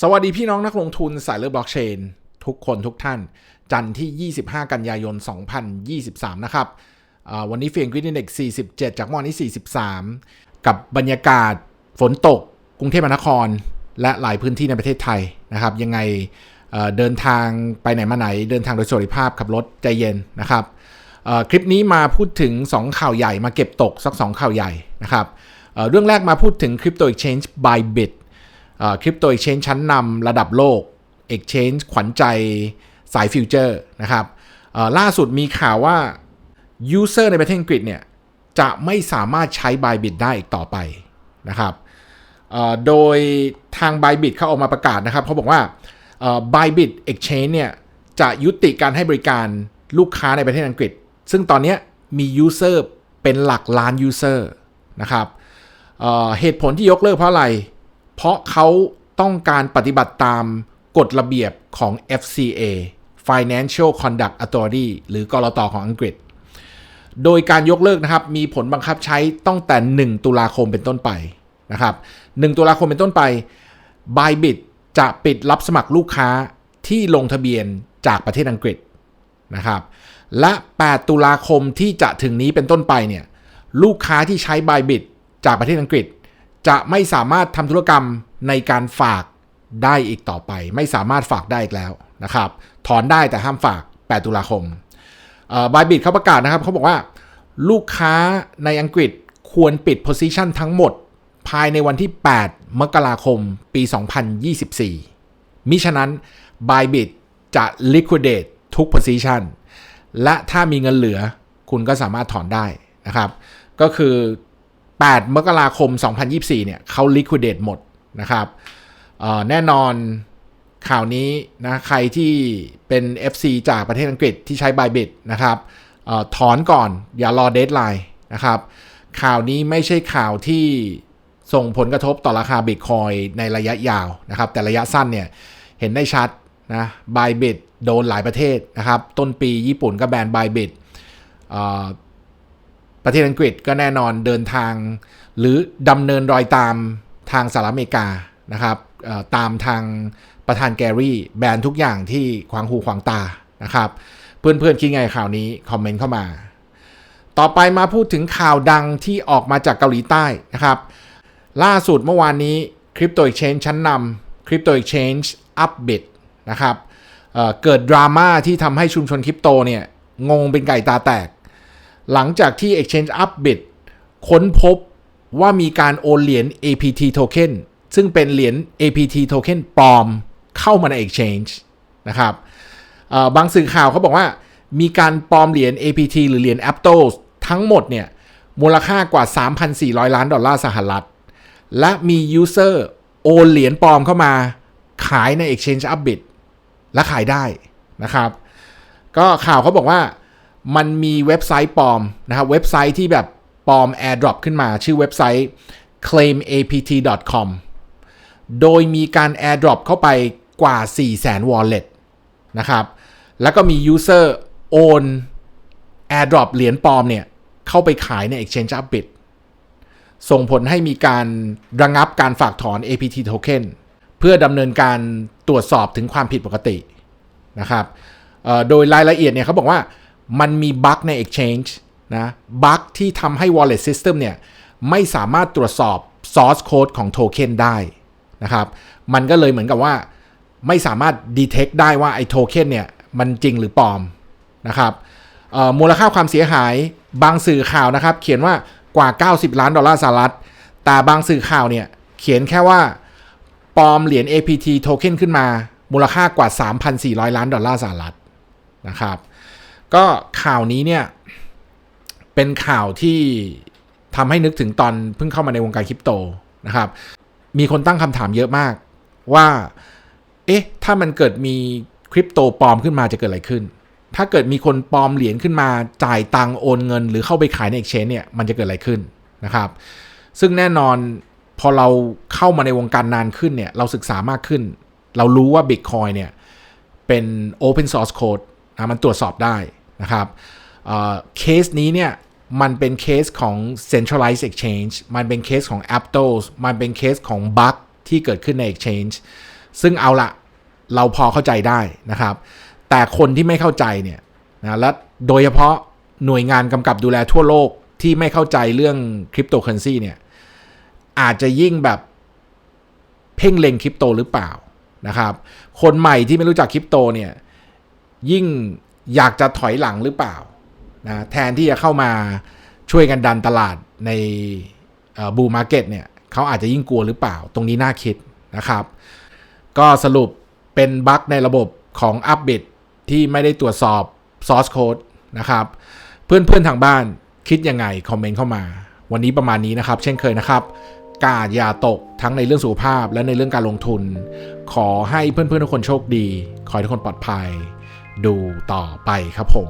สวัสดีพี่น้องนักลงทุนสายเลือบล็อกเชน ทุกคนทุกท่าน จันทร์ที่ 25 กันยายน 2023 นะครับ วันนี้เฟียงกวินเด็ก47 จากเมื่อนนี้ 43 กับบรรยากาศฝนตก กรุงเทพมหานคร และหลายพื้นที่ในประเทศไทยนะครับ ยังไงเเดินทางไปไหนมาไหน เดินทางโดยสวัสดิภาพขับรถใจเย็นนะครับคลิปนี้มาพูดถึง 2 ข่าวใหญ่มาเก็บตกสัก 2 ข่าวใหญ่นะครับเเรื่องแรกมาพูดถึง Crypto Exchange Bybit คริปโต e อ c h a n g e ชั้นนำระดับโลก Exchange ขวัญใจสายฟิวเจอร์นะครับล่าสุดมีข่าวว่า User ในประเทศอังกฤษเนี่ย จะไม่สามารถใช้ Bybit ได้อีกต่อไปนะครับโดยทาง Bybit เขาออกมาประกาศนะครับเขาบอกว่าเอ่อ Bybit Exchange เนี่ย จะยุติการให้บริการลูกค้าในประเทศอังกฤษ ซึ่งตอนนี้ยมี User เป็นหลักล้าน User นะครับเเหตุผลที่ยกเลิกเพราะอะไร เพราะเขาต้องการปฏิบัติตามกฎระเบียบของ FCA Financial Conduct Authority หรือกรตของอังกฤษ โดยการยกเลิกนะครับ มีผลบังคับใช้ตั้งแต่ 1 ตุลาคมเป็นต้นไปนะครับ1ตุลาคมเป็นต้นไป Bybit จะปิดรับสมัครลูกค้าที่ลงทะเบียนจากประเทศอังกฤษนะครับ และ 8 ตุลาคมที่จะถึงนี้เป็นต้นไปเนี่ย ลูกค้าที่ใช้ Bybit จากประเทศอังกฤษ จะไม่สามารถทำธุรกรรมในการฝากได้อีกต่อไป ไม่สามารถฝากได้อีกแล้วนะครับ ถอนได้แต่ห้ามฝาก 8 ตุลาคมบายบิ t เขาประกาศนะครับเขาบอกว่า ลูกค้าในอังกฤษควรปิด position ทั้งหมด ภายในวันที่ 8 มกราคม ปี 2024 มิฉะนั้น Bybit จะ liquidate ทุก position และถ้ามีเงินเหลือคุณก็สามารถถอนได้นะครับ ก็คือ 8 มกราคม 2024 เนี่ยเขา liquidate หมดนะครับแน่นอนข่าวนี้นะใครที่เป็น FC จากประเทศอังกฤษที่ใช้ Bybit นะครับออถอนก่อนอย่ารอเดทไลน์นะครับ ข่าวนี้ไม่ใช่ข่าวที่ส่งผลกระทบต่อราคาบิตคอยในระยะยาวนะครับ แต่ระยะสั้นเนี่ยเห็นได้ชัดนะ Bybit โดนหลายประเทศนะครับ ต้นปีญี่ปุ่นก็แบน Bybit ประเทศอังกฤษก็แน่นอนเดินทาง หรือดำเนินรอยตามทางสหรัฐอเมริกานะครับตามทางประธานแกรี่แบนทุกอย่างที่ขวางหูขวางตานะครับ เพื่อนๆคิดไงข่าวนี้ คอมเมนต์เข้ามา ต่อไปมาพูดถึงข่าวดังที่ออกมาจากเกาหลีใต้นะครับ ล่าสุดเมื่อวานนี้คริปโตเอ็กชแนนชั้นนำคริปโตเอ็กชแนนอัพบิตนะครับเเกิดดราม่าที่ทำให้ชุมชนคริปโตเนี่ยงงเป็นไก่ตาแตก หลังจากที่ Exchange Upbit ค้นพบว่ามีการโอนเหรียญ APT Token ซึ่งเป็นเหรียญ APT Token ปลอมเข้ามาใน Exchange นะครับบางสื่อข่าวเขาบอกว่ามีการปลอมเหรียญ APT หรือเหรียญ Aptos ทั้งหมดเนี่ยมูลค่ากว่า 3,400 ล้านดอลลาร์สหรัฐ และมี User โอนเหรียญปลอมเข้ามาขายใน Exchange Upbit และขายได้นะครับ ก็ข่าวเขาบอกว่า มันมีเว็บไซต์ปลอมนะครับเว็บไซต์ที่แบบปลอม AirDrop ขึ้นมา ชื่อเว็บไซต์ claimapt.com โดยมีการ AirDrop เข้าไปกว่า400,000 Wallet นะครับ แล้วก็มี User โอน AirDrop เหรียญปลอมเนี่ย เข้าไปขายใน Exchange Upbit ส่งผลให้มีการระงงับการฝากถอน APT Token เพื่อดำเนินการตรวจสอบถึงความผิดปกตินะครับโดยรายละเอียดเนี่ยเขาบอกว่า มันมีบั๊กใน Exchange นะบั๊กที่ทำให้ Wallet System เนี่ยไม่สามารถตรวจสอบ Source Code ของโทเค็นได้นะครับมันก็เลยเหมือนกับว่าไม่สามารถ detect ได้ว่าไอ้โทเค็นเนี่ยมันจริงหรือปลอมนะครับมูลค่าความเสียหายบางสื่อข่าวนะครับ เขียนว่ากว่า 90 ล้านดอลลาร์สหรัฐ แต่บางสื่อข่าวเนี่ยเขียนแค่ว่าปลอมเหรียญ APT โทเค็นขึ้นมา มูลค่ากว่า 3,400 ล้านดอลลาร์สหรัฐนะครับ ก็ข่าวนี้เนี่ย เป็นข่าวที่ทำให้นึกถึงตอนเพิ่งเข้ามาในวงการคริปโตนะครับ มีคนตั้งคำถามเยอะมากว่า เอ๊ะ ถ้ามันเกิดมีคริปโตปลอมขึ้นมาจะเกิดอะไรขึ้น ถ้าเกิดมีคนปลอมเหรียญขึ้นมาจ่ายตังโอนเงิน หรือเข้าไปขายในเอ็กชแนนเนี่ย มันจะเกิดอะไรขึ้นนะครับ ซึ่งแน่นอนพอเราเข้ามาในวงการนานขึ้นเนี่ย เราศึกษามากขึ้น เรารู้ว่า Bitcoin เนี่ย เป็น Open Source Code นะมันตรวจสอบได้ นะครับเคสนี้เนี่ยมันเป็นเคสของ centralized exchange มันเป็นเคสของ Aptos มันเป็นเคสของ bug ที่เกิดขึ้นใน exchange ซึ่งเอาละเราพอเข้าใจได้นะครับ แต่คนที่ไม่เข้าใจเนี่ยนะและโดยเฉพาะหน่วยงานกำกับดูแลทั่วโลกที่ไม่เข้าใจเรื่องคริปโตเคอเรนซีเนี่ยอาจจะยิ่งแบบเพ่งเล็งคริปโตหรือเปล่านะครับ คนใหม่ที่ไม่รู้จักคริปโตเนี่ยยิ่ง อยากจะถอยหลังหรือเปล่านะแทนที่จะเข้ามาช่วยกันดันตลาดในบูมาร์เก็ตเนี่ยเขาอาจจะยิ่งกลัวหรือเปล่า ตรงนี้น่าคิดนะครับ ก็สรุปเป็นบั๊กในระบบของอัปเ t ตที่ไม่ได้ตรวจสอบ Source Code นะครับ เพื่อนๆทางบ้านคิดยังไง คอมเมนต์เข้ามา วันนี้ประมาณนี้นะครับ เช่นเคยนะครับ กาดอย่าตกทั้งในเรื่องสุขภาพและในเรื่องการลงทุน ขอให้เพื่อนๆทุกคนโชคดี ขอให้ทุกคนปลอดภัย ดูต่อไปครับผม